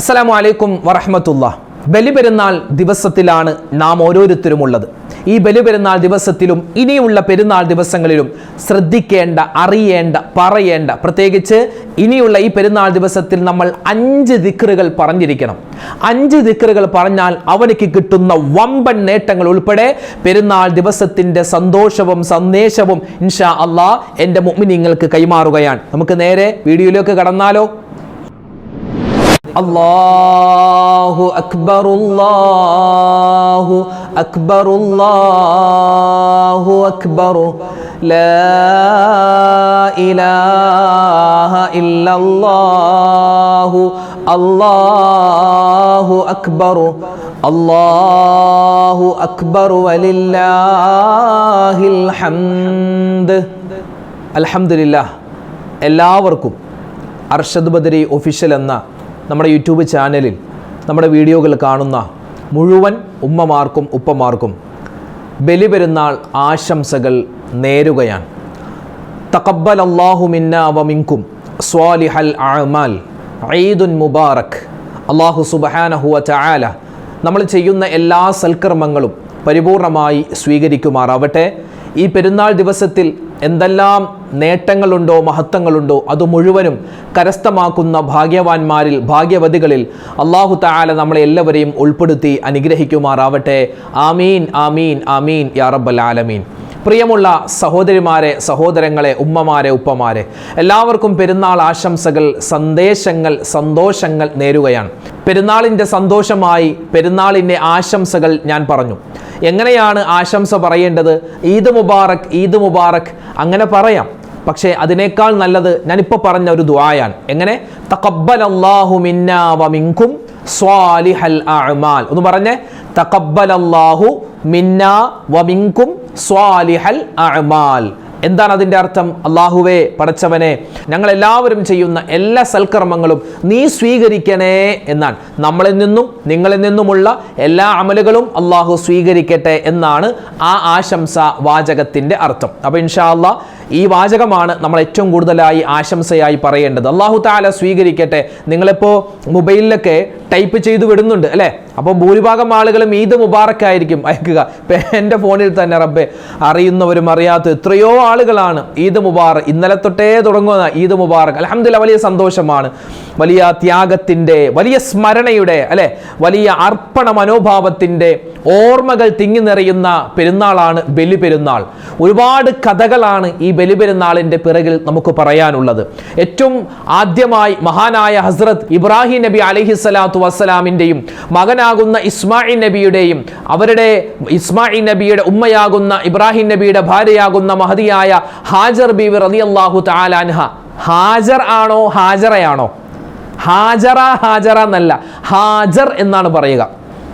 അസ്സലാമു അലൈക്കും വറഹമത്തുള്ള ബലിപെരുന്നാൾ ദിവസത്തിലാണ് നാം ഓരോരുത്തരും ഉള്ളത് ഈ ബലിപെരുന്നാൾ ദിവസത്തിലും ഇനിയുള്ള പെരുന്നാൾ ദിവസങ്ങളിലും ശ്രദ്ധിക്കേണ്ട അറിയേണ്ട പറയേണ്ട പ്രത്യേകിച്ച് ഇനിയുള്ള ഈ പെരുന്നാൾ ദിവസത്തിൽ നമ്മൾ അഞ്ച് ദിക്കറുകൾ പറഞ്ഞിരിക്കണം. അഞ്ച് ദിക്കറുകൾ പറഞ്ഞാൽ അവനിക്ക് കിട്ടുന്ന വമ്പൻ നേട്ടങ്ങൾ ഉൾപ്പെടെ പെരുന്നാൾ ദിവസത്തിന്റെ സന്തോഷവും സന്ദേശവും ഇൻഷാ അള്ളാ എന്റെ മുഅ്മിനീങ്ങൾക്ക് കൈമാറുകയാണ്. നമുക്ക് നേരെ വീഡിയോയിലേക്ക് കടന്നാലോ? الله أكبر الله أكبر الله أكبر لا إله إلا الله الله أكبر الله أكبر ولله الحمد الحمد لله എല്ലാവർക്കും അർഷദ് ബദരി ഒഫീഷ്യൽ എന്ന നമ്മുടെ യൂട്യൂബ് ചാനലിൽ നമ്മുടെ വീഡിയോകൾ കാണുന്ന മുഴുവൻ ഉമ്മമാർക്കും ഉപ്പമാർക്കും ബലിപെരുന്നാൾ ആശംസകൾ നേരുകയാണ്. തക്കബൽ അള്ളാഹു മിന്ന വമിൻകും സ്വാലിഹൽ അഅമാൽ ഈദുൻ മുബാറക്. അള്ളാഹു സുബഹാനഹുവ ചായാല നമ്മൾ ചെയ്യുന്ന എല്ലാ സൽക്കർമ്മങ്ങളും പരിപൂർണമായി സ്വീകരിക്കുമാറാവട്ടെ. ഈ പെരുന്നാൾ ദിവസത്തിൽ എന്തെല്ലാം നേട്ടങ്ങളുണ്ടോ മഹത്വങ്ങളുണ്ടോ അത് മുഴുവനും കരസ്ഥമാക്കുന്ന ഭാഗ്യവാന്മാരിൽ ഭാഗ്യവതികളിൽ അള്ളാഹു താല നമ്മളെ എല്ലാവരെയും ഉൾപ്പെടുത്തി അനുഗ്രഹിക്കുമാറാവട്ടെ. ആമീൻ ആമീൻ ആമീൻ യാറബൽ ആലമീൻ. പ്രിയമുള്ള സഹോദരിമാരെ സഹോദരങ്ങളെ ഉമ്മമാരെ ഉപ്പമാരെ എല്ലാവർക്കും പെരുന്നാൾ ആശംസകൾ സന്ദേശങ്ങൾ സന്തോഷങ്ങൾ നേരുകയാണ്. പെരുന്നാളിന്റെ സന്തോഷമായി പെരുന്നാളിന്റെ ആശംസകൾ ഞാൻ പറഞ്ഞു. എങ്ങനെയാണ് ആശംസ പറയേണ്ടത്? ഈദ് മുബാറക് ഈദ് മുബാറക്. അങ്ങനെ പറയാം. പക്ഷേ അതിനേക്കാൾ നല്ലത് ഞാനിപ്പോൾ പറഞ്ഞ ഒരു ദുആയാണ്. എങ്ങനെ? തക്കബ്ബൽ അള്ളാഹു മിന്നാവമിങ്കും സ്വാലിഹൽ അഅമാൽ. ഒന്ന് പറഞ്ഞേ. തക്കബ്ബൽ അള്ളാഹു മിന്നാ വമിൻകും സ്വാലിഹൽ അഅമാൽ. എന്താണ് അതിന്റെ അർത്ഥം? അള്ളാഹുവേ പടച്ചവനെ ഞങ്ങൾ എല്ലാവരും ചെയ്യുന്ന എല്ലാ സൽക്കർമ്മങ്ങളും നീ സ്വീകരിക്കണേ എന്നാണ്. നമ്മളിൽ നിന്നും നിങ്ങളിൽ നിന്നുമുള്ള എല്ലാ അമലുകളും അള്ളാഹു സ്വീകരിക്കട്ടെ എന്നാണ് ആ ആശംസ വാചകത്തിന്റെ അർത്ഥം. അപ്പോൾ ഇൻഷാ അള്ളാ ഈ വാചകമാണ് നമ്മൾ ഏറ്റവും കൂടുതലായി ആശംസയായി പറയേണ്ടത്. അള്ളാഹു താല സ്വീകരിക്കട്ടെ. നിങ്ങളിപ്പോൾ മൊബൈലിലൊക്കെ ടൈപ്പ് ചെയ്ത് വിടുന്നുണ്ട് അല്ലേ? അപ്പോൾ ഭൂരിഭാഗം ആളുകളും ഈദ് മുബാറക്കായിരിക്കും. അയക്കുക. എന്റെ ഫോണിൽ തന്നെ റബ്ബെ അറിയുന്നവരും അറിയാത്ത എത്രയോ ആളുകളാണ് ഈദ് മുബാറക്. ഇന്നലെ തൊട്ടേ തുടങ്ങുന്ന ഈദ് മുബാറക്. അലഹമില്ല വലിയ സന്തോഷമാണ്. വലിയ ത്യാഗത്തിന്റെ വലിയ സ്മരണയുടെ അല്ലെ? വലിയ അർപ്പണ മനോഭാവത്തിന്റെ ഓർമ്മകൾ തിങ്ങി നിറയുന്ന പെരുന്നാളാണ് ബലി പെരുന്നാൾ ഒരുപാട് കഥകളാണ് ഈ ബലി പെരുന്നാളിന്റെ പിറകിൽ നമുക്ക് പറയാനുള്ളത്. ഏറ്റവും ആദ്യമായി മഹാനായ ഹസ്രത് ഇബ്രാഹിം നബി അലഹി സ്വലാത്തു വസ്സലാമിന്റെയും മകനാകുന്ന ഇസ്മായിൽ നബിയുടെയും അവരുടെ ഇസ്മായിൽ നബിയുടെ ഉമ്മയാകുന്ന ഇബ്രാഹിം നബിയുടെ ഭാര്യയാകുന്ന മഹതിയായ ഹാജർ ബീവി റളിയല്ലാഹു താലാൻഹ ഹാജർ ആണോ ഹാജറയാണോ? ഹാജറ ഹാജറ എന്നല്ല. ഹാജർ എന്നാണ് പറയുക.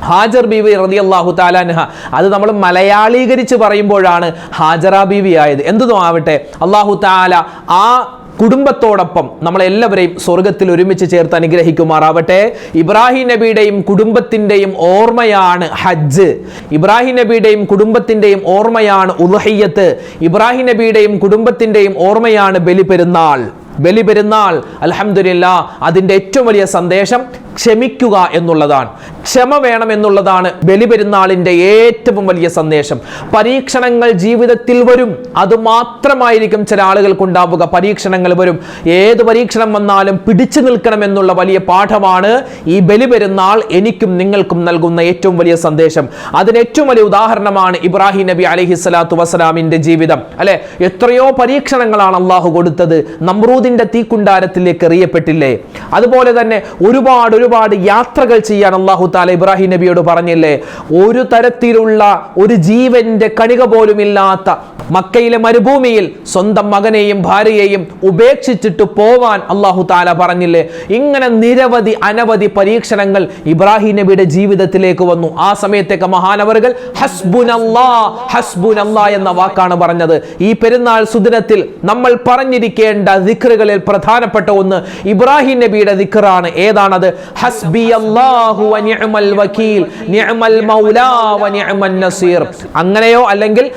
ഹാജർ ബീവി അള്ളാഹു താലാൻഹ അത് നമ്മൾ മലയാളീകരിച്ച് പറയുമ്പോഴാണ് ഹാജറ ബീവി ആയത്. എന്തും ആവട്ടെ അള്ളാഹു താല ആ കുടുംബത്തോടൊപ്പം നമ്മളെല്ലാവരെയും സ്വർഗത്തിൽ ഒരുമിച്ച് ചേർത്ത് അനുഗ്രഹിക്കുമാറാവട്ടെ. ഇബ്രാഹിം നബിയുടെയും കുടുംബത്തിന്റെയും ഓർമ്മയാണ് ഹജ്ജ്. ഇബ്രാഹിം നബിയുടെയും കുടുംബത്തിന്റെയും ഓർമ്മയാണ് ഉലഹയ്യത്ത് ഇബ്രാഹിം നബിയുടെയും കുടുംബത്തിന്റെയും ഓർമ്മയാണ് ബലിപെരുന്നാൾ. ബലിപെരുന്നാൾ അലഹമില്ല അതിന്റെ ഏറ്റവും വലിയ സന്ദേശം ക്ഷമിക്കുക എന്നുള്ളതാണ്. ക്ഷമ വേണം എന്നുള്ളതാണ് ബലിപെരുന്നാളിന്റെ ഏറ്റവും വലിയ സന്ദേശം. പരീക്ഷണങ്ങൾ ജീവിതത്തിൽ വരും. അത് മാത്രമായിരിക്കും ചില ആളുകൾക്കുണ്ടാവുക. പരീക്ഷണങ്ങൾ വരും. ഏത് പരീക്ഷണം വന്നാലും പിടിച്ചു നിൽക്കണം എന്നുള്ള വലിയ പാഠമാണ് ഈ ബലിപെരുന്നാൾ എനിക്കും നിങ്ങൾക്കും നൽകുന്ന ഏറ്റവും വലിയ സന്ദേശം. അതിന് ഏറ്റവും വലിയ ഉദാഹരണമാണ് ഇബ്രാഹിം നബി അലഹി സ്വലാത്തു വസ്സലാമിന്റെ ജീവിതം. അല്ലെ? എത്രയോ പരീക്ഷണങ്ങളാണ് അള്ളാഹു കൊടുത്തത്. നമ്രൂദിന്റെ തീക്കുണ്ടാരത്തിലേക്ക് എറിയപ്പെട്ടില്ലേ? അതുപോലെ തന്നെ ഒരുപാട് ഒരുപാട് യാത്രകൾ ചെയ്യാൻ അള്ളാഹു താല ഇബ്രാഹിം നബിയോട് പറഞ്ഞില്ലേ? ഒരു തരത്തിലുള്ള ഒരു ജീവന്റെ കണിക പോലുമില്ലാത്ത മക്കയിലെ മരുഭൂമിയിൽ സ്വന്തം മകനെയും ഭാര്യയെയും ഉപേക്ഷിച്ചിട്ട് പോവാൻ അള്ളാഹു താല പറഞ്ഞില്ലേ? ഇങ്ങനെ നിരവധി അനവധി പരീക്ഷണങ്ങൾ ഇബ്രാഹിം നബിയുടെ ജീവിതത്തിലേക്ക് വന്നു. ആ സമയത്തേക്ക് മഹാനവറുകൾ ഹസ്ബുനല്ലാ ഹസ്ബുനല്ലാ എന്ന വാക്കാണ് പറഞ്ഞത്. ഈ പെരുന്നാൾ സുദിനത്തിൽ നമ്മൾ പറഞ്ഞിരിക്കേണ്ട ദിക്റുകളിൽ പ്രധാനപ്പെട്ട ഒന്ന് ഇബ്രാഹിം നബിയുടെ ദിക്റാണ്. ഏതാണത്? അങ്ങനെയോ അല്ലെങ്കിൽ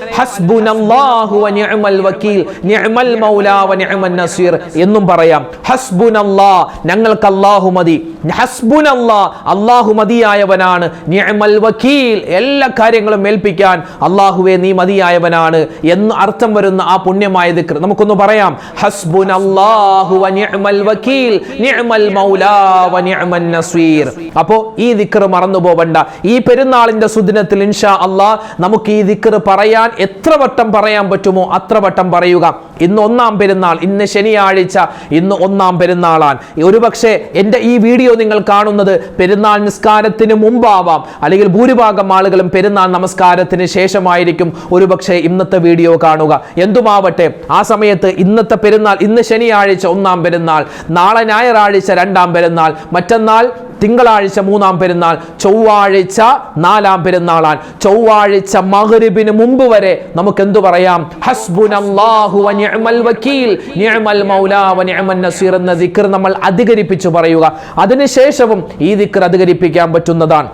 എന്നും പറയാം. ഹസ്ബുനല്ലാ ഞങ്ങൾക്ക് അല്ലാഹു മതി. ഹസ്ബുനല്ലാ അല്ലാഹു മതിയായവനാണ്. നിഅമൽ വകീൽ എല്ലാ കാര്യങ്ങളും ഏൽപ്പിക്കാൻ അല്ലാഹുവേ നീ മതിയായവനാണ് എന്ന് അർത്ഥം വരുന്ന ആ പുണ്യമായ ദിക്ർ. നമുക്കൊന്ന് പറയാം. ഹസ്ബുനല്ലാഹു വ നിഅമൽ വകീൽ നിഅമൽ മൗലാ വ നിഅമൻ നസീർ. അപ്പോ ഈ ദിക്കർ മറന്നു പോവണ്ട ഈ പെരുന്നാളിന്റെ സുദിനത്തിൽ ഇൻഷാ അല്ലാ നമുക്ക് ഈ ദിക്കർ പറയാൻ എത്ര വട്ടം പറയാൻ പറ്റുമോ അത്ര വട്ടം പറയുക. ഇന്ന് ഒന്നാം പെരുന്നാൾ ഇന്ന് ശനിയാഴ്ച ഇന്ന് ഒന്നാം പെരുന്നാളാണ്. ഒരുപക്ഷെ എന്റെ ഈ വീഡിയോ നിങ്ങൾ കാണുന്നത് പെരുന്നാൾ നിസ്കാരത്തിന് മുമ്പാവാം. അല്ലെങ്കിൽ ഭൂരിഭാഗം ആളുകളും പെരുന്നാൾ നമസ്കാരത്തിന് ശേഷമായിരിക്കും ഒരുപക്ഷെ ഇന്നത്തെ വീഡിയോ കാണുക. എന്തുമാവട്ടെ ആ സമയത്ത് ഇന്നത്തെ പെരുന്നാൾ ഇന്ന് ശനിയാഴ്ച ഒന്നാം പെരുന്നാൾ നാളെ ഞായറാഴ്ച രണ്ടാം പെരുന്നാൾ. മറ്റന്നാൾ തിങ്കളാഴ്ച മൂന്നാം പെരുന്നാൾ ചൊവ്വാഴ്ച നാലാം പെരുന്നാളാണ്. ചൊവ്വാഴ്ച മഗ്രിബിന് മുമ്പ് വരെ നമുക്ക് എന്തു പറയാം നമ്മൾ അധികരിപ്പിച്ചു പറയുക. അതിനുശേഷവും ഈ ദിക്കർ അധികരിപ്പിക്കാൻ പറ്റുന്നതാണ്.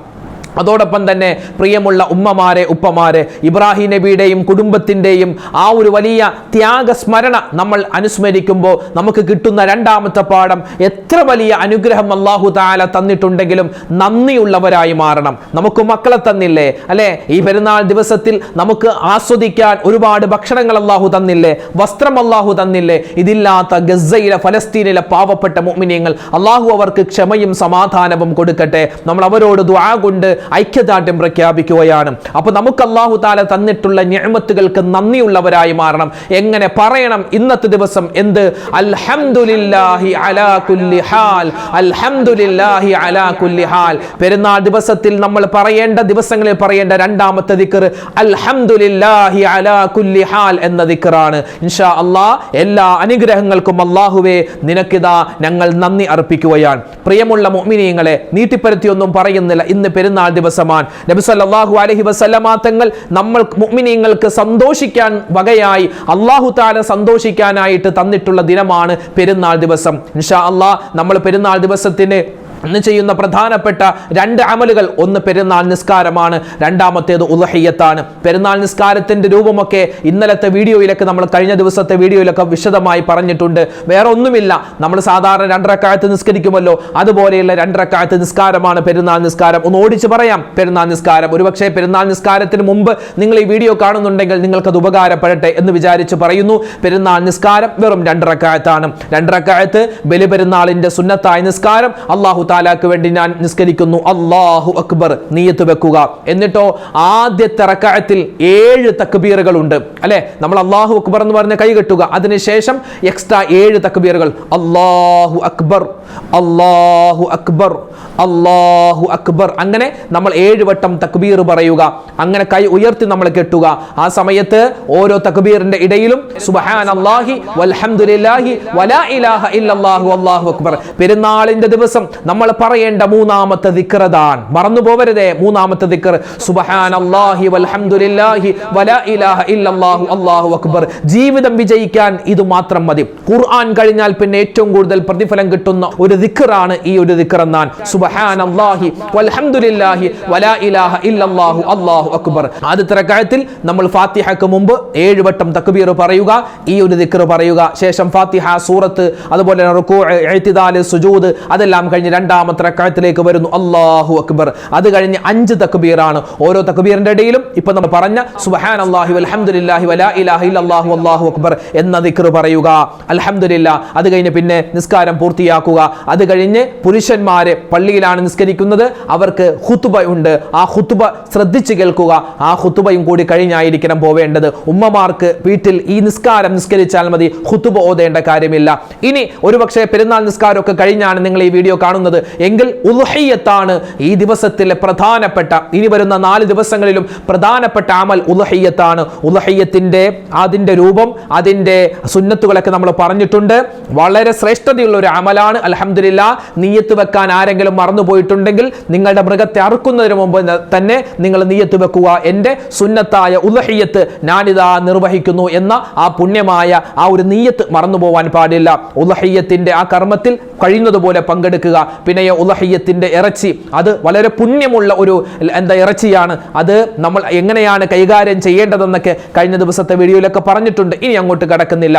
അതോടൊപ്പം തന്നെ പ്രിയമുള്ള ഉമ്മമാരെ ഉപ്പമാരെ ഇബ്രാഹിം നബിയുടെയും കുടുംബത്തിന്റെയും ആ ഒരു വലിയ ത്യാഗസ്മരണ നമ്മൾ അനുസ്മരിക്കുമ്പോൾ നമുക്ക് കിട്ടുന്ന രണ്ടാമത്തെ പാഠം എത്ര വലിയ അനുഗ്രഹം അള്ളാഹു താല തന്നിട്ടുണ്ടെങ്കിലും നന്ദിയുള്ളവരായി മാറണം. നമുക്ക് മക്കളെ തന്നില്ലേ? അല്ലേ? ഈ പെരുന്നാൾ ദിവസത്തിൽ നമുക്ക് ആസ്വദിക്കാൻ ഒരുപാട് ഭക്ഷണങ്ങൾ അള്ളാഹു തന്നില്ലേ? വസ്ത്രം അള്ളാഹു തന്നില്ലേ? ഇതില്ലാത്ത ഗസയിലെ ഫലസ്തീനിലെ പാവപ്പെട്ട മുഅ്മിനീങ്ങൾ അള്ളാഹു അവർക്ക് ക്ഷമയും സമാധാനവും കൊടുക്കട്ടെ. നമ്മൾ അവരോട് ദ്വാ കൊണ്ട് ഐക്യദാർഢ്യം പ്രഖ്യാപിക്കുകയാണ്. അപ്പോൾ നമുക്ക് അള്ളാഹു താല തന്നിട്ടുള്ള ഞാമത്തുകൾക്ക് നന്ദിയുള്ളവരായി മാറണം. എങ്ങനെ പറയണം? ഇന്നത്തെ ദിവസം എന്ത്? അൽഹംദുലില്ലാഹി അലാ കുല്ലി ഹാൽ. അൽഹംദുലില്ലാഹി അലാ കുല്ലി ഹാൽ. പെരുന്നാൾ ദിവസത്തിൽ നമ്മൾ പറയേണ്ട ദിവസങ്ങളിൽ പറയേണ്ട രണ്ടാമത്തെ ദിക്കർ അൽഹംദുലില്ലാഹി അലാ കുല്ലി ഹാൽ എന്ന ദിക്കറാണ് ഇൻഷാ അള്ളാഹ് എല്ലാ അനുഗ്രഹങ്ങൾക്കും അള്ളാഹുവേ നിനക്കിതാ ഞങ്ങൾ നന്ദി അർപ്പിക്കുകയാണ്. പ്രിയമുള്ള മുഅ്മിനീങ്ങളെ നീട്ടിപ്പരുത്തിയൊന്നും പറയുന്നില്ല. ഇന്ന് പെരുന്നാൾ ദിവസമാണ്. നബി സല്ലാഹു അലഹി വസല്ലമ തങ്ങൾ നമ്മൾ മുഗ്മിനീങ്ങൾക്ക് സന്തോഷിക്കാൻ വകയായി അള്ളാഹു താല സന്തോഷിക്കാനായിട്ട് തന്നിട്ടുള്ള ദിനമാണ് പെരുന്നാൾ ദിവസം. ഇൻഷാ അള്ളാഹ് നമ്മൾ പെരുന്നാൾ ദിവസത്തിന് ഇന്ന് ചെയ്യുന്ന പ്രധാനപ്പെട്ട രണ്ട് അമലുകൾ. ഒന്ന് പെരുന്നാൾ നിസ്കാരമാണ് രണ്ടാമത്തേത് ഉലഹയ്യത്താണ് പെരുന്നാൾ നിസ്കാരത്തിന്റെ രൂപമൊക്കെ ഇന്നലത്തെ വീഡിയോയിലൊക്കെ നമ്മൾ കഴിഞ്ഞ ദിവസത്തെ വീഡിയോയിലൊക്കെ വിശദമായി പറഞ്ഞിട്ടുണ്ട്. വേറെ ഒന്നുമില്ല. നമ്മൾ സാധാരണ രണ്ടരക്കാലത്ത് നിസ്കരിക്കുമല്ലോ. അതുപോലെയുള്ള രണ്ടരക്കാലത്ത് നിസ്കാരമാണ് പെരുന്നാൾ നിസ്കാരം. ഒന്ന് ഓടിച്ച് പറയാം. പെരുന്നാൾ നിസ്കാരം. ഒരുപക്ഷെ പെരുന്നാൾ നിസ്കാരത്തിന് മുമ്പ് നിങ്ങൾ ഈ വീഡിയോ കാണുന്നുണ്ടെങ്കിൽ നിങ്ങൾക്കത് ഉപകാരപ്പെടട്ടെ എന്ന് വിചാരിച്ച് പറയുന്നു. പെരുന്നാൾ നിസ്കാരം വെറും രണ്ടരക്കാലത്താണ്. രണ്ടരക്കാലത്ത് ബലിപെരുന്നാളിന്റെ സുന്നത്തായ നിസ്കാരം അള്ളാഹു താലാക്ക് വേണ്ടി ഞാൻ നിസ്കരിക്കുന്നു. അള്ളാഹു അക്ബർ നീയത്ത് വെക്കുക. എന്നിട്ടോ ആദ്യത്തെ റക്കായത്തിൽ ഏഴ് തക്ബീറുകൾ ഉണ്ട് അല്ലെ? നമ്മൾ അള്ളാഹു അക്ബർ എന്ന് പറഞ്ഞ കൈ കെട്ടുക. അതിനുശേഷം എക്സ്ട്രാ ഏഴ് തക്ബീറുകൾ. അള്ളാഹു അക്ബർ അള്ളാഹു അക്ബർ അള്ളാഹു അക്ബർ. അങ്ങനെ നമ്മൾ ഏഴ് വട്ടം തക്ബീർ പറയുക. അങ്ങനെ കൈ ഉയർത്തി നമ്മൾ കെട്ടുക. ആ സമയത്ത് ഓരോ തക്ബീറിന്റെ ഇടയിലും സുബഹാൻ അള്ളാഹി വൽഹംദുലില്ലാഹി വലാ ഇലാഹ ഇല്ലല്ലാഹു അല്ലാഹു അക്ബർ. പെരുന്നാളിന്റെ ദിവസം നമ്മൾ പറയേണ്ട മൂന്നാമത്തെ ദിക്റതാണ് മറന്നു പോവരുതേ മൂന്നാമത്തെ ദിക്ർ. സുബ്ഹാനല്ലാഹി വൽഹംദുലില്ലാഹി വലാ ഇലാഹ ഇല്ലല്ലാഹു അല്ലാഹു അക്ബർ. ജീവിതം വിജയിക്കാൻ ഇത് മാത്രം മതി. ഖുർആൻ കഴിഞ്ഞാൽ പിന്നെ ഏറ്റവും കൂടുതൽ പ്രതിഫലം കിട്ടുന്ന ഒരു ദിക്റാണ് ഈ ഒരു ദിക്ർ എന്നാണ്. സുബഹാൻ വൽഹംദുലില്ലാഹി വലാ ഇലാഹ ഇല്ലല്ലാഹു അല്ലാഹു അക്ബർ. ആദ്യത്തെ റക്അത്തിൽ നമ്മൾ ഫാത്തിഹക്ക് മുമ്പ് ഏഴ് വട്ടം തക്ബീർ പറയുക ഈ ഒരു ദിക്ർ പറയുക. ശേഷം ഫാത്തിഹ സൂറത്ത് അതുപോലെ റുക്കൂ എഴുത്തിദാൽ സുജൂദ് അതെല്ലാം കഴിഞ്ഞ് രണ്ടാമത്തെ റക്അത്തിലേക്ക് വരുന്നു. അള്ളാഹു അക്ബർ. അത് കഴിഞ്ഞ് അഞ്ച് തക്ബീറാണ്. ഓരോ തക്ബീറിന്റെ ഇടയിലും ഇപ്പൊ നമ്മൾ പറഞ്ഞ സുബഹാൻ അള്ളാഹു വൽഹംദുലില്ലാഹി വലാ ഇലാഹ ഇല്ലല്ലാഹു അല്ലാഹു അക്ബർ എന്ന ദിക്ർ പറയുക. അലഹമുല്ല അത് കഴിഞ്ഞ് പിന്നെ നിസ്കാരം പൂർത്തിയാക്കുക. അത് കഴിഞ്ഞ് പുരുഷന്മാരെ പള്ളിയിലാണ് നിസ്കരിക്കുന്നത്. അവർക്ക് ഹുത്തുബ ഉണ്ട്. ആ ഹുത്തുബ ശ്രദ്ധിച്ച് കേൾക്കുക. ആ ഹുത്തുബയും കൂടി കഴിഞ്ഞായിരിക്കണം പോവേണ്ടത്. ഉമ്മമാർക്ക് വീട്ടിൽ ഈ നിസ്കാരം നിസ്കരിച്ചാൽ മതി. ഹുത്തുബ ഓതേണ്ട കാര്യമില്ല. ഇനി ഒരുപക്ഷെ പെരുന്നാൾ നിസ്കാരമൊക്കെ കഴിഞ്ഞാണ് നിങ്ങൾ ഈ വീഡിയോ കാണുന്നത്. എങ്കിൽ ഉൽഹയ്യത്താണ് ഈ ദിവസത്തിലെ പ്രധാനപ്പെട്ട ഇനി വരുന്ന നാല് ദിവസങ്ങളിലും പ്രധാനപ്പെട്ട അമൽ ഉൽഹയ്യത്താണ് ഉൽഹയ്യത്തിന്റെ അതിന്റെ രൂപം അതിന്റെ സുന്നത്തുകളൊക്കെ നമ്മൾ പറഞ്ഞിട്ടുണ്ട്. വളരെ ശ്രേഷ്ഠതയുള്ള ഒരു അമലാണ്. അലഹമില്ല നീയത്ത് വെക്കാൻ ആരെങ്കിലും മറന്നുപോയിട്ടുണ്ടെങ്കിൽ നിങ്ങളുടെ മൃഗത്തെ അറുക്കുന്നതിന് മുമ്പ് തന്നെ നിങ്ങൾ നീയത്ത് വെക്കുക. എന്റെ സുന്നത്തായ ഉൽഹയ്യത്ത് ഞാനിതാ നിർവഹിക്കുന്നു എന്ന ആ പുണ്യമായ ആ ഒരു നീയത്ത് മറന്നു പോവാൻ പാടില്ല. ഉൽഹയ്യത്തിന്റെ ആ കർമ്മത്തിൽ കഴിയുന്നതുപോലെ പങ്കെടുക്കുക. പിന്നെ ഉലഹയ്യത്തിന്റെ ഇറച്ചി. അത് വളരെ പുണ്യമുള്ള ഒരു എന്താ ഇറച്ചിയാണ്. അത് നമ്മൾ എങ്ങനെയാണ് കൈകാര്യം ചെയ്യേണ്ടതെന്നൊക്കെ കഴിഞ്ഞ ദിവസത്തെ വീഡിയോയിലൊക്കെ പറഞ്ഞിട്ടുണ്ട്. ഇനി അങ്ങോട്ട് കടക്കുന്നില്ല.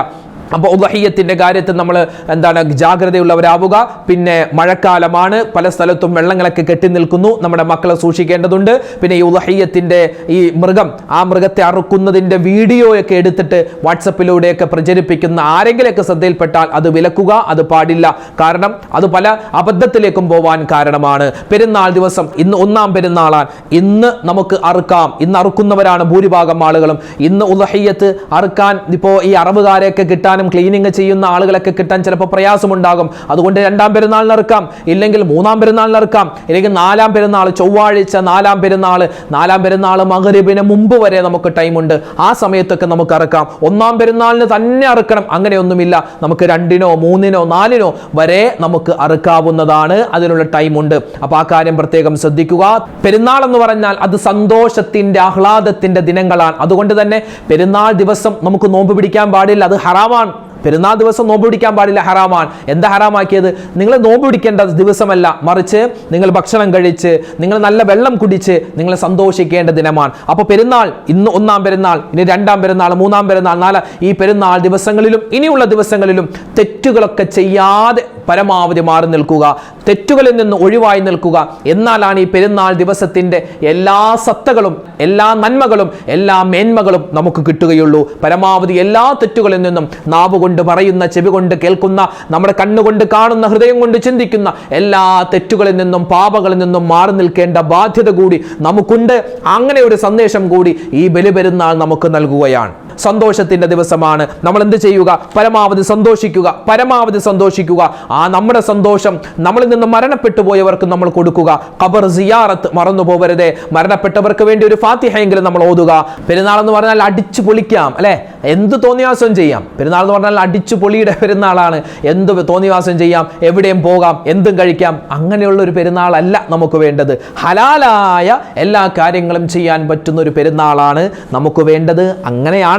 അപ്പോൾ ഉദഹയ്യത്തിന്റെ കാര്യത്തിൽ നമ്മൾ എന്താണ് ജാഗ്രതയുള്ളവരാവുക. പിന്നെ മഴക്കാലമാണ് പല സ്ഥലത്തും വെള്ളങ്ങളൊക്കെ കെട്ടി നിൽക്കുന്നു നമ്മുടെ മക്കളെ സൂക്ഷിക്കേണ്ടതുണ്ട്. പിന്നെ ഈ ഉദഹയ്യത്തിന്റെ ഈ മൃഗം ആ മൃഗത്തെ അറുക്കുന്നതിന്റെ വീഡിയോയൊക്കെ എടുത്തിട്ട് വാട്സപ്പിലൂടെയൊക്കെ പ്രചരിപ്പിക്കുന്ന ആരെങ്കിലുമൊക്കെ ശ്രദ്ധയിൽപ്പെട്ടാൽ അത് വിലക്കുക അത് പാടില്ല. കാരണം അത് പല അബദ്ധത്തിലേക്കും പോവാൻ കാരണമാണ്. പെരുന്നാൾ ദിവസം ഇന്ന് ഒന്നാം പെരുന്നാളാണ്. ഇന്ന് നമുക്ക് അറുക്കാം. ഇന്ന് അറുക്കുന്നവരാണ് ഭൂരിഭാഗം ആളുകളും. ഇന്ന് ഉദഹയ്യത്ത് അറുക്കാൻ ഇപ്പോൾ ഈ അറവുകാരെയൊക്കെ കിട്ടാൻ കിട്ടാനും ക്ലീനിങ് ചെയ്യുന്ന ആളുകളൊക്കെ കിട്ടാൻ ചിലപ്പോൾ പ്രയാസമുണ്ടാകും. അതുകൊണ്ട് രണ്ടാം പെരുന്നാൾ ഇറക്കാം ഇല്ലെങ്കിൽ മൂന്നാം പെരുന്നാൾ ഇറക്കാം ഇല്ലെങ്കിൽ നാലാം പെരുന്നാൾ ചൊവ്വാഴ്ച നാലാം പെരുന്നാൾ നാലാം പെരുന്നാൾ മകരീബിന് മുമ്പ് വരെ നമുക്ക് ടൈമുണ്ട് ആ സമയത്തൊക്കെ നമുക്ക് ഇറക്കാം ഒന്നാം പെരുന്നാളിന് തന്നെ അറുക്കണം. അങ്ങനെയൊന്നുമില്ല. നമുക്ക് രണ്ടിനോ മൂന്നിനോ നാലിനോ വരെ നമുക്ക് അറുക്കാവുന്നതാണ് അതിനുള്ള ടൈമുണ്ട് അപ്പോൾ ആ കാര്യം പ്രത്യേകം ശ്രദ്ധിക്കുക. പെരുന്നാൾ എന്ന് പറഞ്ഞാൽ അത് സന്തോഷത്തിന്റെ ആഹ്ലാദത്തിന്റെ ദിനങ്ങളാണ്. അതുകൊണ്ട് തന്നെ പെരുന്നാൾ ദിവസം നമുക്ക് നോമ്പ് പിടിക്കാൻ പാടില്ല. അത് ഹറാമാണ്. പെരുന്നാൾ ദിവസം നോമ്പ് പിടിക്കാൻ പാടില്ല ഹറാമാണ്. എന്താ ഹറാമാക്കിയത്? നിങ്ങൾ നോമ്പ് പിടിക്കേണ്ട ദിവസമല്ല മറിച്ച് നിങ്ങൾ ഭക്ഷണം കഴിച്ച് നിങ്ങൾ നല്ല വെള്ളം കുടിച്ച് നിങ്ങൾ സന്തോഷിക്കേണ്ട ദിനമാണ്. അപ്പോൾ പെരുന്നാൾ ഇന്ന് ഒന്നാം പെരുന്നാൾ ഇനി രണ്ടാം പെരുന്നാൾ മൂന്നാം പെരുന്നാൾ നാല് ഈ പെരുന്നാൾ ദിവസങ്ങളിലും ഇനിയുള്ള ദിവസങ്ങളിലും തെറ്റുകളൊക്കെ ചെയ്യാതെ പരമാവധി മാറി നിൽക്കുക തെറ്റുകളിൽ നിന്ന് ഒഴിവായി നിൽക്കുക. എന്നാലാണ് ഈ പെരുന്നാൾ ദിവസത്തിന്റെ എല്ലാ സത്തകളും എല്ലാ നന്മകളും എല്ലാ മേന്മകളും നമുക്ക് കിട്ടുകയുള്ളൂ. പരമാവധി എല്ലാ തെറ്റുകളിൽ നിന്നും നാവ് കൊണ്ട് പറയുന്ന ചെവി കൊണ്ട് കേൾക്കുന്ന നമ്മുടെ കണ്ണുകൊണ്ട് കാണുന്ന ഹൃദയം കൊണ്ട് ചിന്തിക്കുന്ന എല്ലാ തെറ്റുകളിൽ നിന്നും പാപങ്ങളിൽ നിന്നും മാറി നിൽക്കേണ്ട ബാധ്യത കൂടി നമുക്കുണ്ട്. അങ്ങനെ ഒരു സന്ദേശം കൂടി ഈ ബലിപെരുന്നാൾ നമുക്ക് നൽകുകയാണ്. സന്തോഷത്തിന്റെ ദിവസമാണ്. നമ്മൾ എന്ത് ചെയ്യുക? പരമാവധി സന്തോഷിക്കുക. പരമാവധി സന്തോഷിക്കുക. ആ നമ്മുടെ സന്തോഷം നമ്മളിൽ നിന്ന് മരണപ്പെട്ടു പോയവർക്ക് നമ്മൾ കൊടുക്കുക. ഖബർ സിയാറത്ത് മറന്നു പോകരുതേ മരണപ്പെട്ടവർക്ക് വേണ്ടി ഒരു ഫാത്തിഹയെങ്കിലും നമ്മൾ ഓതുക. പെരുന്നാൾ എന്ന് പറഞ്ഞാൽ അടിച്ചു പൊളിക്കാം അല്ലെ? എന്ത് തോന്നിയാസം ചെയ്യാം? പെരുന്നാൾ എന്ന് പറഞ്ഞാൽ അടിച്ചു പൊളിയുടെ പെരുന്നാളാണ്. എന്ത് തോന്നിവാസം ചെയ്യാം? എവിടെയും പോകാം. എന്തും കഴിക്കാം. അങ്ങനെയുള്ള ഒരു പെരുന്നാളല്ല നമുക്ക് വേണ്ടത്. ഹലാലായ എല്ലാ കാര്യങ്ങളും ചെയ്യാൻ പറ്റുന്ന ഒരു പെരുന്നാളാണ് നമുക്ക് വേണ്ടത്.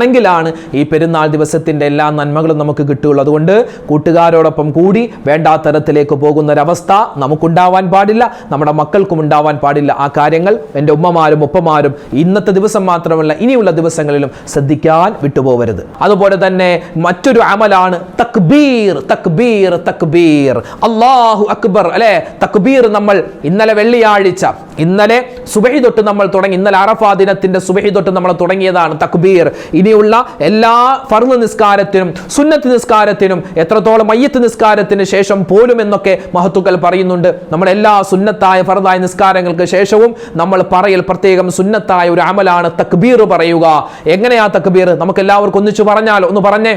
അങ്ങനെയാണെങ്കിലാണ് ഈ പെരുന്നാൾ ദിവസത്തിന്റെ എല്ലാ നന്മകളും നമുക്ക് കിട്ടുകയുള്ളൂ. അതുകൊണ്ട് കൂട്ടുകാരോടൊപ്പം കൂടി വേണ്ടാ തരത്തിലേക്ക് പോകുന്ന ഒരവസ്ഥ നമുക്കുണ്ടാവാൻ പാടില്ല നമ്മുടെ മക്കൾക്കും ഉണ്ടാവാൻ പാടില്ല. ആ കാര്യങ്ങൾ എന്റെ ഉമ്മമാരും ഉപ്പമാരും ഇന്നത്തെ ദിവസം മാത്രമല്ല ഇനിയുള്ള ദിവസങ്ങളിലും ശ്രദ്ധിക്കാൻ വിട്ടുപോകരുത്. അതുപോലെ തന്നെ മറ്റൊരു അമലാണ് തക്ബീർ തക്ബീർ തക്ബീർ. അള്ളാഹു അക്ബർ അല്ലെ? തക്ബീർ നമ്മൾ ഇന്നലെ വെള്ളിയാഴ്ച ഇന്നലെ സുബഹി തൊട്ട് നമ്മൾ തുടങ്ങി ഇന്നലെ അറഫാ ദിനത്തിന്റെ സുബഹി തൊട്ട് നമ്മൾ തുടങ്ങിയതാണ് തക്ബീർ. ഇനിയുള്ള എല്ലാ ഫർദ് നിസ്കാരത്തിനും സുന്നത്ത് നിസ്കാരത്തിനും എത്രത്തോളം മയ്യത്ത് നിസ്കാരത്തിന് ശേഷം പോലും എന്നൊക്കെ മഹത്തുക്കൾ പറയുന്നുണ്ട്. നമ്മൾ എല്ലാ സുന്നത്തായ ഫർദായ നിസ്കാരങ്ങൾക്ക് ശേഷവും നമ്മൾ പറയൽ പ്രത്യേകം സുന്നത്തായ ഒരു അമലാണ് തക്ബീർ പറയുക. എങ്ങനെയാ തക്ബീർ? നമുക്ക് എല്ലാവർക്കും ഒന്നിച്ചു പറഞ്ഞാൽ ഒന്ന് പറഞ്ഞേ.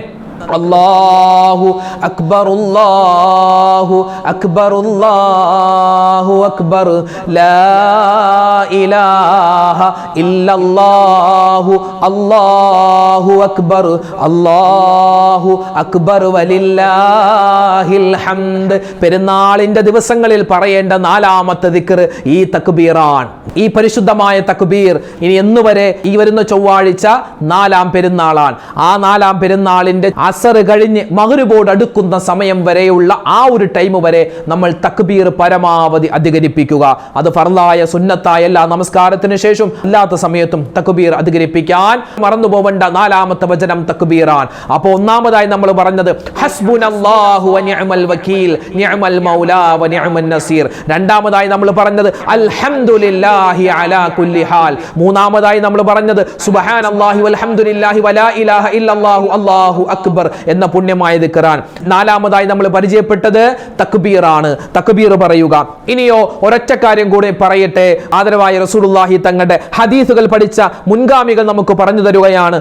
അല്ലാഹു അക്ബർ അല്ലാഹു അക്ബർ. അല്ലാഹു അക്ബർ ലാ ഇലാഹ ഇല്ലല്ലാഹു അല്ലാഹു അക്ബർ. അല്ലാഹു അക്ബർ വലില്ലാഹിൽ ഹംദ്. പെരുന്നാളിന്റെ ദിവസങ്ങളിൽ പറയേണ്ട നാലാമത്തെ ദിക്കർ ഈ തക്ബീറാണ്. ഈ പരിശുദ്ധമായ തക്ബീർ ഇനി എന്നുവരെ ഈ വരുന്ന ചൊവ്വാഴ്ച നാലാം പെരുന്നാളാണ്. ആ നാലാം പെരുന്നാളിന്റെ അസർ കഴിഞ്ഞ് മകരുബോട് അടുക്കുന്ന സമയം വരെയുള്ള ആ ഒരു ടൈം വരെ നമ്മൾ തക്ബീർ പരമാവധി അധികരിപ്പിക്കുക. അത് ഫർലായ സുന്നത്തായ എല്ലാ നമസ്കാരത്തിന് ശേഷം അല്ലാത്ത സമയത്തും തക്ബീർ അധികരിപ്പിക്കാൻ മറന്നു പോവേണ്ട നാലാമത്തെ വചനം തക്ബീറാണ്. അപ്പോൾ ഒന്നാമതായി നമ്മൾ പറഞ്ഞത് ഹസ്ബുനല്ലാഹു വ നിഅമൽ വക്കീൽ നിഅമൽ മൗലാ വ നിഅമൻ നസീർ. രണ്ടാമതായി നമ്മൾ പറഞ്ഞത് അൽഹംദുലില്ലാഹി അലാ കുല്ലി ഹാൽ. മൂന്നാമതായി നമ്മൾ പറഞ്ഞത് സുബ്ഹാനല്ലാഹി വൽഹംദുലില്ലാഹി വലാ ഇലാഹ ഇല്ലല്ലാഹു അല്ലാഹു അക്ബർ. എന്ന പുണ്യമായ ദിക്കറാൻ നാലാമതായി നമ്മൾ പരിചയപ്പെട്ടത് തക്ബീറാണ്. തക്ബീർ പറയുക. ഇനിയോ ഒരൊറ്റ കാര്യം കൂടെ പറയട്ടെ. ആദരവായ റസൂലുള്ളാഹി തങ്ങളുടെ ഹദീസുകൾ പഠിച്ച മുൻഗാമികൾ നമുക്ക് പറഞ്ഞു തരുകയാണ്.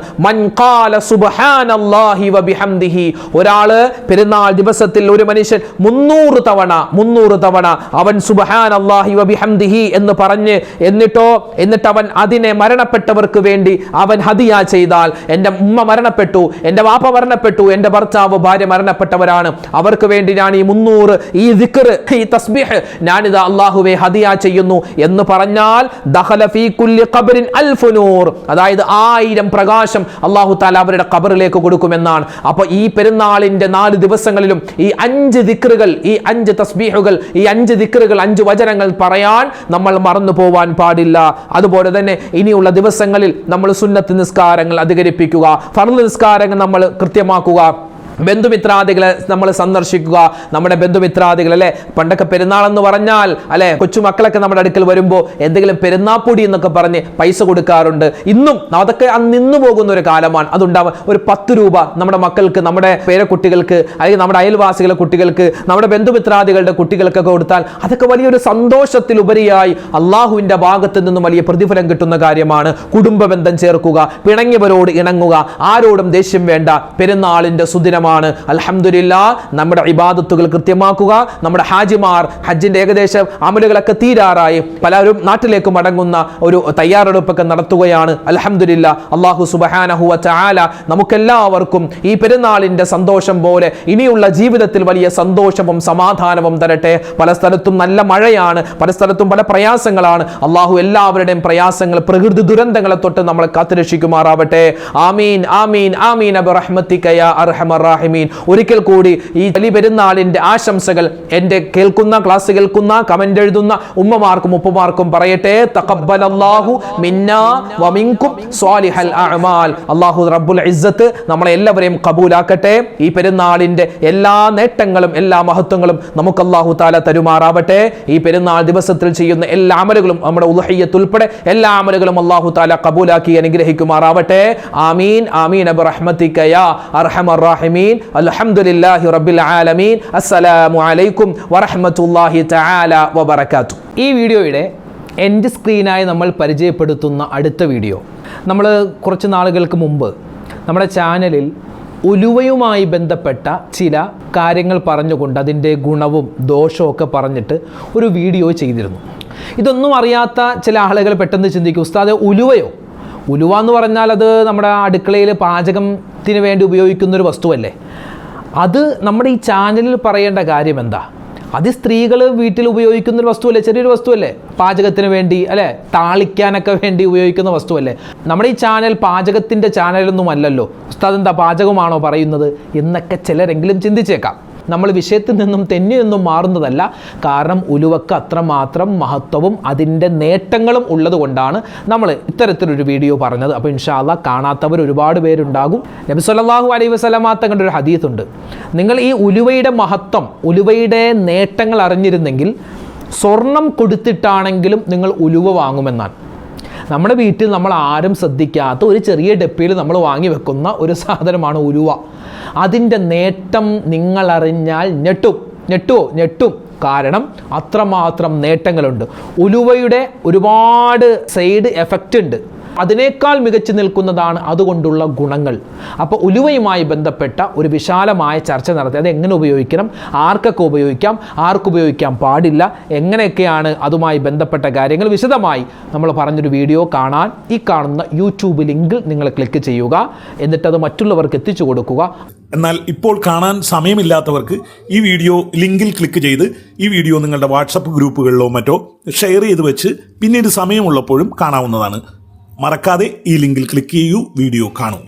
സുബ്ഹാനല്ലാഹി വബിഹംദിഹി. ഒരാൾ പെരുന്നാൾ ദിവസത്തിൽ ഒരു മനുഷ്യൻ മുന്നൂറ് തവണ മുന്നൂറ് തവണ അവൻ സുബഹാൻ അള്ളാഹി വബിഹംദിഹി എന്ന് പറഞ്ഞ് എന്നിട്ടോ എന്നിട്ട് അവൻ അതിനെ മരണപ്പെട്ടവർക്ക് വേണ്ടി അവൻ ഹദിയ ചെയ്താൽ എന്റെ ഉമ്മ മരണപ്പെട്ടു എന്റെ വാപ്പ മരണപ്പെട്ടു മരണപ്പെട്ടു എന്റെ ഭർത്താവ് ഭാര്യ മരണപ്പെട്ടവരാണ്. അവർക്ക് വേണ്ടി ഞാൻ ഈ മുന്നൂറ് ഈ ദിക്കർ ഈ തസ്ബിഹ് ഞാനിത് അള്ളാഹുവെ ഹദിയ ചെയ്യുന്നു എന്ന് പറഞ്ഞാൽ ദഹല ഫീ കുല്ലി ഖബറിൻ അൽഫു നൂർ. അതായത് ആയിരം പ്രകാശം അള്ളാഹു താല അവരുടെ ഖബറിലേക്ക് കൊടുക്കുമെന്നാണ്. അപ്പോൾ ഈ പെരുന്നാളിന്റെ നാല് ദിവസങ്ങളിലും ഈ അഞ്ച് ദിക്റുകൾ ഈ അഞ്ച് തസ്ബീഹുകൾ ഈ അഞ്ച് ദിക്റുകൾ അഞ്ച് വചനങ്ങൾ പറയാൻ നമ്മൾ മറന്നു പോവാൻ പാടില്ല. അതുപോലെ തന്നെ ഇനിയുള്ള ദിവസങ്ങളിൽ നമ്മൾ സുന്നത്ത് നിസ്കാരങ്ങൾ അധികരിപ്പിക്കുക. ഫർദ് നിസ്കാരങ്ങൾ നമ്മൾ കൃത്യമാക്കുക ബന്ധുമിത്രാദികളെ നമ്മൾ സന്ദർശിക്കുക. നമ്മുടെ ബന്ധുമിത്രാദികൾ അല്ലെ? പണ്ടൊക്കെ പെരുന്നാൾ എന്ന് പറഞ്ഞാൽ അല്ലെ? കൊച്ചുമക്കളൊക്കെ നമ്മുടെ അടുക്കൽ വരുമ്പോൾ എന്തെങ്കിലും പെരുന്നാപ്പൊടി എന്നൊക്കെ പറഞ്ഞ് പൈസ കൊടുക്കാറുണ്ട്. ഇന്നും അതൊക്കെ അന്ന് നിന്നു പോകുന്ന ഒരു കാലമാണ്. അതുണ്ടാവുക ഒരു പത്ത് രൂപ നമ്മുടെ മക്കൾക്ക് നമ്മുടെ പേരക്കുട്ടികൾക്ക് അല്ലെങ്കിൽ നമ്മുടെ അയൽവാസികളെ കുട്ടികൾക്ക് നമ്മുടെ ബന്ധുമിത്രാദികളുടെ കുട്ടികൾക്കൊക്കെ കൊടുത്താൽ അതൊക്കെ വലിയൊരു സന്തോഷത്തിലുപരിയായി അള്ളാഹുവിന്റെ ഭാഗത്ത് നിന്നും വലിയ പ്രതിഫലം കിട്ടുന്ന കാര്യമാണ്. കുടുംബ ബന്ധം ചേർക്കുക പിണങ്ങിയവരോട് ഇണങ്ങുക ആരോടും ദേഷ്യം വേണ്ട പെരുന്നാളിന്റെ സുദിനമാണ്. അൽഹംദുലില്ല നമ്മുടെ ഇബാദത്തുകൾ കൃത്യമാക്കുക. നമ്മുടെ ഹാജിമാർ ഹജ്ജിന്റെ ഏകദേശം അമലുകളൊക്കെ തീരാറായി. പലരും നാട്ടിലേക്ക് മടങ്ങുന്ന ഒരു തയ്യാറെടുപ്പൊക്കെ നടത്തുകയാണ്. അലഹമില്ല അള്ളാഹു സുബഹാനഹുവ ചാല നമുക്കെല്ലാവർക്കും ഈ പെരുന്നാളിന്റെ സന്തോഷം പോലെ ഇനിയുള്ള ജീവിതത്തിൽ വലിയ സന്തോഷവും സമാധാനവും തരട്ടെ. പല സ്ഥലത്തും നല്ല മഴയാണ്. പല സ്ഥലത്തും പല പ്രയാസങ്ങളാണ്. അള്ളാഹു എല്ലാവരുടെയും പ്രയാസങ്ങൾ പ്രകൃതി ദുരന്തങ്ങളെ തൊട്ട് നമ്മളെ കാത്തുരക്ഷിക്കുമാറാവട്ടെ. ആമീൻ ആമീൻ ആമീൻ. അബ് റഹ്മത്തിക്കയ അർഹമർ റാഹിമീൻ ഒരിക്കൽ കൂടി ഈ ബലി പെരുന്നാളിന്റെ ആശംസകൾ എന്റെ കേൾക്കുന്ന ക്ലാസ് കേൾക്കുന്ന കമന്റ് എഴുതുന്ന ഉമ്മമാർക്കും ഉപ്പമാർക്കും പറയട്ടെ. തഖബ്ബലല്ലാഹു മിന്നാ വമിൻകും സ്വാലിഹൽ അഅമാൽ. അല്ലാഹു റബ്ബുൽ ഇസ്സത്ത് നമ്മളെ എല്ലാവരെയും കബൂലാക്കട്ടെ. ഈ പെരുന്നാളിന്റെ എല്ലാ നേട്ടങ്ങളും എല്ലാ മഹത്വങ്ങളും നമുക്ക് അല്ലാഹു താല തരുമാറാവട്ടെ. ഈ പെരുന്നാൾ ദിവസത്തിൽ ചെയ്യുന്ന എല്ലാ അമലുകളും നമ്മുടെ ഉൽഹയ്യത്ത് ഉൾപ്പെടെ എല്ലാ അമലുകളും അല്ലാഹു താല കബൂലാക്കി അനുഗ്രഹിക്കുമാറാവട്ടെ. ആമീൻ ആമീൻ. അബ് റഹ്മത്തിക യാ അർഹമർ റാഹിമീൻ. അൽഹംദുലില്ലാഹി റബ്ബിൽ ആലമീൻ. അസ്സലാമു അലൈക്കും വറഹ്മത്തുള്ളാഹി തആല വബറകാത്തു ഈ വീഡിയോയുടെ എൻഡ് സ്ക്രീനായി നമ്മൾ പരിചയപ്പെടുത്തുന്ന അടുത്ത വീഡിയോ. നമ്മൾ കുറച്ച് നാളുകൾക്ക് മുമ്പ് നമ്മുടെ ചാനലിൽ ഉലുവയുമായി ബന്ധപ്പെട്ട ചില കാര്യങ്ങൾ പറഞ്ഞുകൊണ്ട് അതിന്റെ ഗുണവും ദോഷവും പറഞ്ഞിട്ട് ഒരു വീഡിയോ ചെയ്തിരുന്നു. ഇതൊന്നും അറിയാത്ത ചില ആളുകൾ പെട്ടെന്ന് ചിന്തിക്കും ഉസ്താദ് ഉലുവയോ? ഉലുവ എന്ന് പറഞ്ഞാൽ അത് നമ്മുടെ അടുക്കളയിൽ പാചകത്തിന് വേണ്ടി ഉപയോഗിക്കുന്ന ഒരു വസ്തുവല്ലേ? അത് നമ്മുടെ ഈ ചാനലിൽ പറയേണ്ട കാര്യം എന്താ അത് സ്ത്രീകൾ വീട്ടിൽ ഉപയോഗിക്കുന്ന ഒരു വസ്തുവല്ലേ? ചെറിയൊരു വസ്തുവല്ലേ? പാചകത്തിന് വേണ്ടി അല്ലേ? താളിക്കാനൊക്കെ വേണ്ടി ഉപയോഗിക്കുന്ന വസ്തുവല്ലേ? നമ്മുടെ ഈ ചാനൽ പാചകത്തിന്റെ ചാനലൊന്നും അല്ലല്ലോ. ഉസ്താദ് എന്താ പാചകമാണോ പറയുന്നത്? എന്നൊക്കെ ചിലരെങ്കിലും ചിന്തിച്ചേക്കാം. നമ്മൾ വിഷയത്തിൽ നിന്നും തെന്നിയൊന്നും മാറുന്നതല്ല. കാരണം ഉലുവക്ക് അത്രമാത്രം മഹത്വവും അതിന്റെ നേട്ടങ്ങളും ഉള്ളതുകൊണ്ടാണ് നമ്മൾ ഇത്തരത്തിലൊരു വീഡിയോ പറഞ്ഞത്. അപ്പോൾ ഇൻഷാല്ല കാണാത്തവർ ഒരുപാട് പേരുണ്ടാകും. നബി സല്ലല്ലാഹു അലൈഹി വസല്ലമ തങ്ങളുടെ ഒരു ഹദീത്തുണ്ട് നിങ്ങൾ ഈ ഉലുവയുടെ മഹത്വം ഉലുവയുടെ നേട്ടങ്ങൾ അറിഞ്ഞിരുന്നെങ്കിൽ സ്വർണം കൊടുത്തിട്ടാണെങ്കിലും നിങ്ങൾ ഉലുവ വാങ്ങുമെന്നാണ്. നമ്മുടെ വീട്ടിൽ നമ്മൾ ആരും ശ്രദ്ധിക്കാത്ത ഒരു ചെറിയ ഡപ്പിയിൽ നമ്മൾ വാങ്ങി വെക്കുന്ന ഒരു സാധനമാണ് ഉലുവ. അതിന്റെ നേട്ടം നിങ്ങളറിഞ്ഞാൽ ഞെട്ടും ഞെട്ടുമോ ഞെട്ടും. കാരണം അത്രമാത്രം നേട്ടങ്ങളുണ്ട്. ഉലുവയുടെ ഒരുപാട് സൈഡ് എഫക്റ്റ് ഉണ്ട്. അതിനേക്കാൾ മികച്ചു നിൽക്കുന്നതാണ് അതുകൊണ്ടുള്ള ഗുണങ്ങൾ. അപ്പോൾ ഉലുവയുമായി ബന്ധപ്പെട്ട ഒരു വിശാലമായ ചർച്ച നടത്തി. അത് എങ്ങനെ ഉപയോഗിക്കണം? ആർക്കൊക്കെ ഉപയോഗിക്കാം? ആർക്കുപയോഗിക്കാൻ പാടില്ല? എങ്ങനെയൊക്കെയാണ് അതുമായി ബന്ധപ്പെട്ട കാര്യങ്ങൾ? വിശദമായി നമ്മൾ പറഞ്ഞൊരു വീഡിയോ കാണാൻ ഈ കാണുന്ന യൂട്യൂബ് ലിങ്കിൽ നിങ്ങൾ ക്ലിക്ക് ചെയ്യുക. എന്നിട്ടത് മറ്റുള്ളവർക്ക് എത്തിച്ചു കൊടുക്കുക. എന്നാൽ ഇപ്പോൾ കാണാൻ സമയമില്ലാത്തവർക്ക് ഈ വീഡിയോ ലിങ്കിൽ ക്ലിക്ക് ചെയ്ത് ഈ വീഡിയോ നിങ്ങളുടെ വാട്സപ്പ് ഗ്രൂപ്പുകളിലോ മറ്റോ ഷെയർ ചെയ്ത് വെച്ച് പിന്നീട് സമയമുള്ളപ്പോഴും കാണാവുന്നതാണ്. മറക്കാതെ ഈ ലിങ്കിൽ ക്ലിക്ക് ചെയ്യൂ വീഡിയോ കാണൂ.